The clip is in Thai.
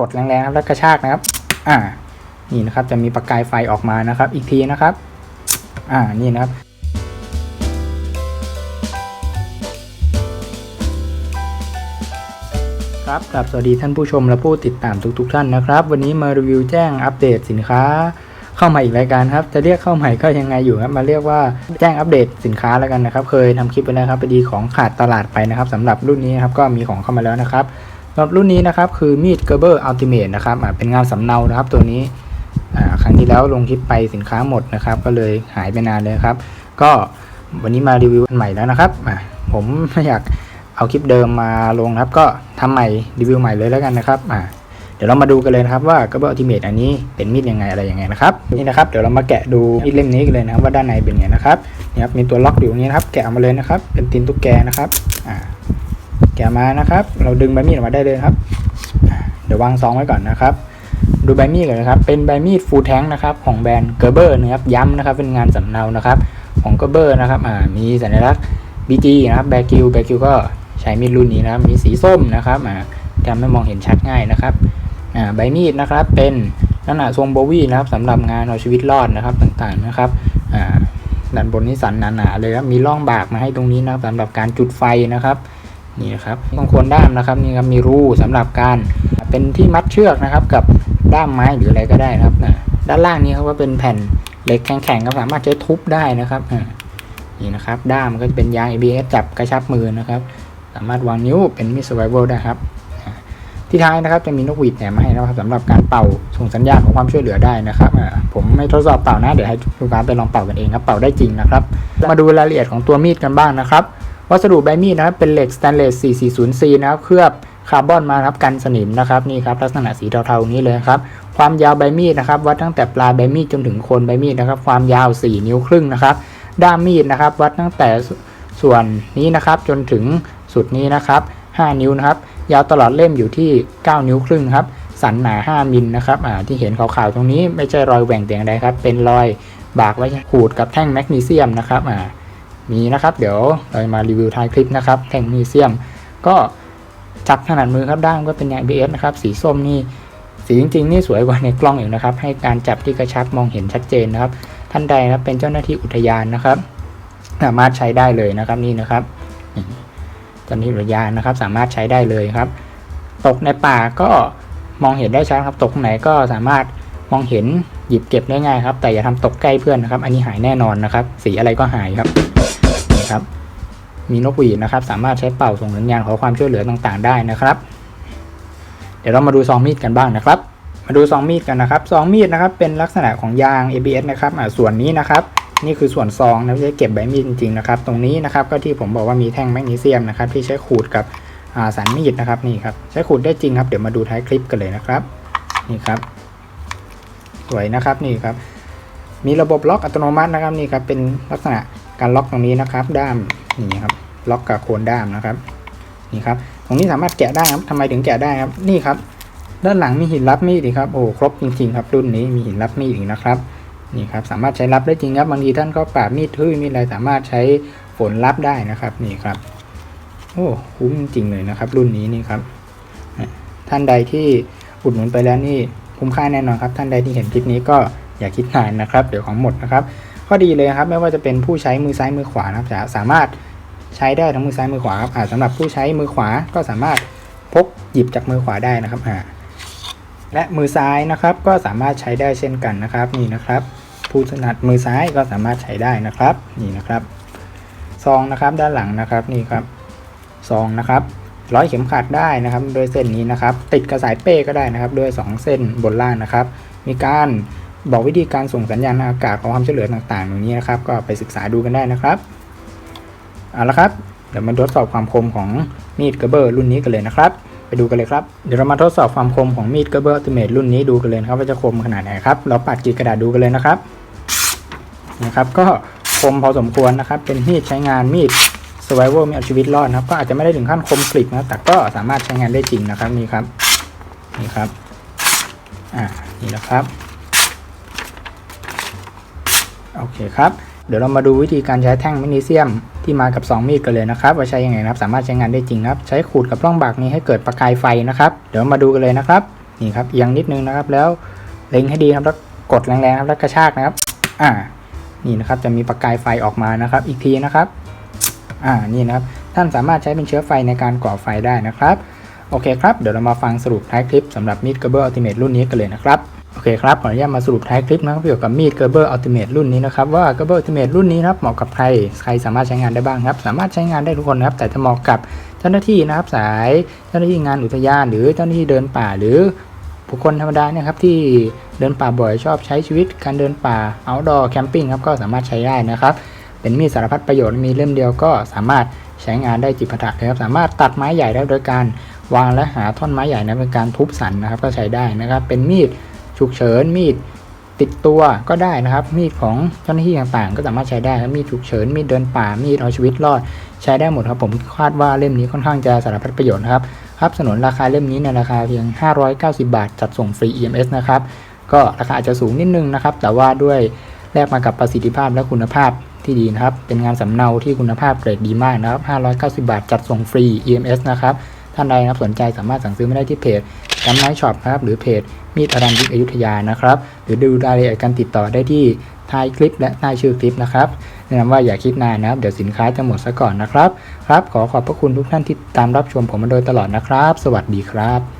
กดแรงๆครับแล้วกระชากนะครับ อ่า นี่นะครับจะมีประกายไฟออกมานะครับ อีกทีนะครับ อ่า นี่นะครับครับกลับสวัสดีท่านผู้ชมและผู้ติดตามทุกๆท่านนะครับ วันนี้มารีวิวแจ้งอัปเดตสินค้า เข้ามาอีกรายการครับ จะเรียกเข้าใหม่ก็ยังไงอยู่ครับมาเรียกว่าแจ้งอัปเดตสินค้าแล้วกันนะครับ เคยทำคลิปไปแล้วครับพอดีของขาดตลาดไปนะครับสำหรับรุ่นนี้ครับก็มีของเข้ามาแล้วนะครับ สำหรับรุ่นนี้นะครับคือมีดเกอร์เบอร์อัลติเมทนะครับเป็นงานสำเนานะครับตัวนี้ครั้งที่แล้วลงคลิปไปสินค้าหมดนะครับ ก็เลยหายไปนานเลยครับ ก็วันนี้มารีวิวอันใหม่แล้วนะครับผมไม่อยากเอาคลิปเดิมมาลงครับ ก็ทำใหม่รีวิวใหม่เลยแล้วกันนะครับเดี๋ยวเรามาดูกันเลยนะครับว่ากระเบื้องอัลติเมทอันนี้เป็นมีดยังไงอะไรยังไงนะครับนี่นะครับเดี๋ยวเรามาแกะดูมีดเล่มนี้กันเลยนะครับว่าด้านในเป็นยังไงนะครับนี่ครับมีตัวล็อกอยู่นี้นะครับแกะออกมาเลยนะครับ เป็นตีนตุ๊กแกนะครับอ่า กะมานะครับ เราดึงใบมีดออกมาได้เลยครับ เดี๋ยววางซองไว้ก่อนนะครับ ดูใบมีดก่อนนะครับ เป็นใบมีดฟูลแทงนะครับ ของแบรนด์เกอร์เบอร์นะครับ ย้ำนะครับ เป็นงานสำเนานะครับ ของเกอร์เบอร์นะครับอ่ามีสัญลักษณ์ BG นะครับแบกิวแบกิวก็ใช้มีดรุ่นนี้นะครับ มีสีส้มนะครับอ่าทำให้มองเห็นชัดง่ายนะครับอ่าใบมีดนะครับ เป็นลักษณะทรงโบวี่นะครับสำหรับงานเอาชีวิตรอดนะครับต่างๆนะครับอ่าด้านบนนี่สันหนาๆเลยครับมีร่องบากมาให้ตรงนี้นะครับสำหรับการจุดไฟนะครับ นี่นะครับตรงโคนด้ามนะครับนี่ครับมีรูสำหรับการเป็นที่มัดเชือกนะครับ กับด้ามไม้หรืออะไรก็ได้นะครับอ่าด้านล่างนี้เขาก็เป็นแผ่นเหล็กแข็งๆครับสามารถใช้ทุบได้นะครับนี่นะครับ ด้ามก็จะเป็นยาง ABS จับกระชับมือนะครับ สามารถวางนิ้วเป็นมิสไวเวลได้ครับที่ท้ายนะครับจะมีนกหวีดแถมมาให้นะครับสำหรับการเป่าส่งสัญญาณของความช่วยเหลือได้นะครับผมไม่ทดสอบเป่านะเดี๋ยวให้ลูกค้าไปลองเป่ากันเองครับเป่าได้จริงนะครับ มาดูรายละเอียดของตัวมีดกันบ้างนะครับ วัสดุใบมีดนะครับเป็นเหล็กสแตนเลส 440C นะครับเคลือบคาร์บอนมาครับกันสนิมนะครับนี่ครับลักษณะสีเทาๆนี้เลยครับความยาวใบมีดนะครับวัดตั้งแต่ปลายใบมีดจนถึงโคนใบมีดนะครับความยาว 4 นิ้วครึ่งนะครับด้ามมีดนะครับวัดตั้งแต่ส่วนนี้นะครับจนถึงสุดนี้นะครับ 5 นิ้วนะครับยาวตลอดเล่มอยู่ที่ 9 นิ้วครึ่งครับสันหนา 5 มิลนะครับอ่าที่เห็นขาวๆตรงนี้ไม่ใช่รอยแหว่งแต่อย่างใดครับเป็นรอยบากไว้ขูดกับแท่งแมกนีเซียมนะครับอ่า มีนะครับ เดี๋ยวเรามารีวิวท้ายคลิปนะครับแท่งมีเซียม ก็จับถนัดมือครับด้ามก็เป็นยาง ABS นะครับ สีส้มนี่สีจริงๆนี่สวยกว่าในกล้องอีกนะครับ ให้การจับที่กระชับมองเห็นชัดเจนนะครับ ท่านใดนะครับเป็นเจ้าหน้าที่อุทยานนะครับ สามารถใช้ได้เลยนะครับนี่นะครับเจ้าหน้าที่อุทยานนะครับ สามารถใช้ได้เลยครับ ตกในป่าก็มองเห็นได้ชัดครับ ตกไหนก็สามารถ มองเห็นหยิบเก็บได้ง่ายครับ แต่อย่าทำตกใกล้เพื่อนนะครับ อันนี้หายแน่นอนนะครับ สีอะไรก็หายครับนี่ครับ มีนกหวีดนะครับ สามารถใช้เป่าส่งสัญญาณขอความช่วยเหลือต่างๆ ได้นะครับ เดี๋ยวเรามาดูซองมีดกันบ้างนะครับ มาดูซองมีดกันนะครับซองมีดนะครับเป็นลักษณะของยาง ABS นะครับส่วนนี้นะครับนี่คือส่วนซองนะไม่ใช่เก็บใบมีดจริงๆนะครับ ตรงนี้นะครับก็ที่ผมบอกว่ามีแท่งแมกนีเซียมนะครับ ที่ใช้ขูดกับอ่าสันมีดนะครับนี่ครับใช้ขูดได้จริงครับเดี๋ยวมาดูท้ายคลิปกันเลยนะครับ นี่ครับ สวยนะครับนี่ครับ มีระบบล็อกอัตโนมัตินะครับนี่ครับเป็นลักษณะการล็อกตรงนี้นะครับ ด้ามนี่ครับล็อกกับโคนด้ามนะครับนี่ครับตรงนี้สามารถแกะได้ครับทำไมถึงแกะได้ครับนี่ครับ ด้านหลังมีหินรับมีดอีกครับโอ้ครบจริงๆครับรุ่นนี้มีหินรับมีดอีกนะครับนี่ครับสามารถใช้รับได้จริงครับบางทีท่านก็ปาบมีดทื่อมีดอะไรสามารถใช้ฝนรับได้นะครับนี่ครับโอ้คุ้มจริงเลยนะครับ รุ่นนี้นี่ครับท่านใดที่อุดหนุนไปแล้วนี่ คุ้มค่าแน่นอนครับท่านใดที่เห็นคลิปนี้ก็อย่าคิดนานนะครับ เดี๋ยวของหมดนะครับข้อดีเลยครับไม่ว่าจะเป็นผู้ใช้มือซ้ายมือขวานะครับจะสามารถใช้ได้ทั้งมือซ้ายมือขวาครับอ่าสำหรับผู้ใช้มือขวาก็สามารถพกหยิบจากมือขวาได้นะครับอ่าและมือซ้ายนะครับก็สามารถใช้ได้เช่นกันนะครับนี่นะครับผู้ถนัดมือซ้ายก็สามารถใช้ได้นะครับนี่นะครับซองนะครับด้านหลังนะครับนี่ครับซองนะครับ ร้อยเข็มขัดได้นะครับด้วยเส้นนี้นะครับ ติดกระสายเป้ก็ได้นะครับด้วย 2 เส้นบนล่างนะครับ มีการบอกวิธีการส่งสัญญาณอากาศของความช่วยเหลือต่างๆตรงนี้นะครับ ก็ไปศึกษาดูกันได้นะครับเอาละครับเดี๋ยวมาทดสอบความคมของมีดกระเบอร์รุ่นนี้กันเลยนะครับ ไปดูกันเลยครับเดี๋ยวเรามาทดสอบความคมของมีดกร์เบอร์อัลติเมทรุ่นนี้ดูกันเลยครับว่าจะคมขนาดไหนครับเราปัดกรีดกระดาษดูกันเลยนะครับนะครับ ก็คมพอสมควรนะครับ เป็นมีดใช้งานมีด survival มีเอาชีวิตรอดนะครับ ก็อาจจะไม่ได้ถึงขั้นคมกริบนะแต่ก็สามารถใช้งานได้จริงนะครับนี่ครับนี่ครับอ่านี่นะครับโอเคครับเดี๋ยวเรามาดูวิธีการใช้แท่งแมกนีเซียมที่มากับ 2 มีดกันเลยนะครับว่าใช้ยังไงนะครับ สามารถใช้งานได้จริงนะครับ ใช้ขูดกับร่องบากนี้ให้เกิดประกายไฟนะครับ เดี๋ยวมาดูกันเลยนะครับนี่ครับเอียงนิดนึงนะครับ แล้วเล็งให้ดีครับแล้วกดแรงๆครับแล้วกระชากนะครับ อ่า นี่นะครับจะมีประกายไฟออกมานะครับ อีกทีนะครับ อ่านี่นะครับ ท่านสามารถใช้เป็นเชื้อไฟในการก่อไฟได้นะครับ โอเคครับ เดี๋ยวเรามาฟังสรุปท้ายคลิปสำหรับมีดเกอร์เบอร์อัลติเมทรุ่นนี้กันเลยนะครับ โอเคครับ ขออนุญาตมาสรุปท้ายคลิปนะครับเกี่ยวกับมีดเกอร์เบอร์อัลติเมทรุ่นนี้นะครับว่าเกอร์เบอร์อัลติเมทรุ่นนี้นะครับเหมาะกับใคร ใครสามารถใช้งานได้บ้างครับ สามารถใช้งานได้ทุกคนนะครับ แต่จะเหมาะกับเจ้าหน้าที่นะครับสายเจ้าหน้าที่งานอุทยาน หรือเจ้าหน้าที่เดินป่าหรือบุคคลธรรมดาเนี่ยครับที่เดินป่าบ่อยชอบใช้ชีวิตการเดินป่า outdoor camping ครับก็สามารถใช้ได้นะครับ เป็นมีดสารพัดประโยชน์มีเล่มเดียวก็สามารถใช้งานได้จิปาถะเลยครับ สามารถตัดไม้ใหญ่ได้โดยการวางและหาท่อนไม้ใหญ่นะเป็นการทุบสันนะครับ ก็ใช้ได้นะครับ เป็นมีดฉุกเฉินมีดติดตัวก็ได้นะครับ มีดของเจ้าหน้าที่ต่างๆ ก็สามารถใช้ได้ครับมีดฉุกเฉินมีดเดินป่ามีดเอาชีวิตรอด ใช้ได้หมดครับผมคาดว่าเล่มนี้ค่อนข้างจะสารพัดประโยชน์นะครับครับสนุนราคาเล่มนี้ในราคาเพียง 590 บาท จัดส่งฟรี EMS นะครับก็ราคาอาจจะสูงนิดนึงนะครับ แต่ว่าด้วยแลกมากับประสิทธิภาพและคุณภาพ ที่ดีนะครับ เป็นงานสำเนาที่คุณภาพเกรดดีมากนะครับ590 บาท จัดส่งฟรี EMS นะครับ ท่านใดนะครับสนใจสามารถสั่งซื้อไม่ได้ที่เพจกัมไนช็อปครับ หรือเพจมีดอรันยิกอยุธยานะครับ หรือดูรายละเอียดการติดต่อได้ที่ท้ายคลิป และใต้ชื่อคลิปนะครับแนะนำว่าอย่าคิดนานนะครับ เดี๋ยวสินค้าจะหมดซะก่อนนะครับ ครับ ขอขอบพระคุณทุกท่านที่ตามรับชมผมมาโดยตลอดนะครับ สวัสดีครับ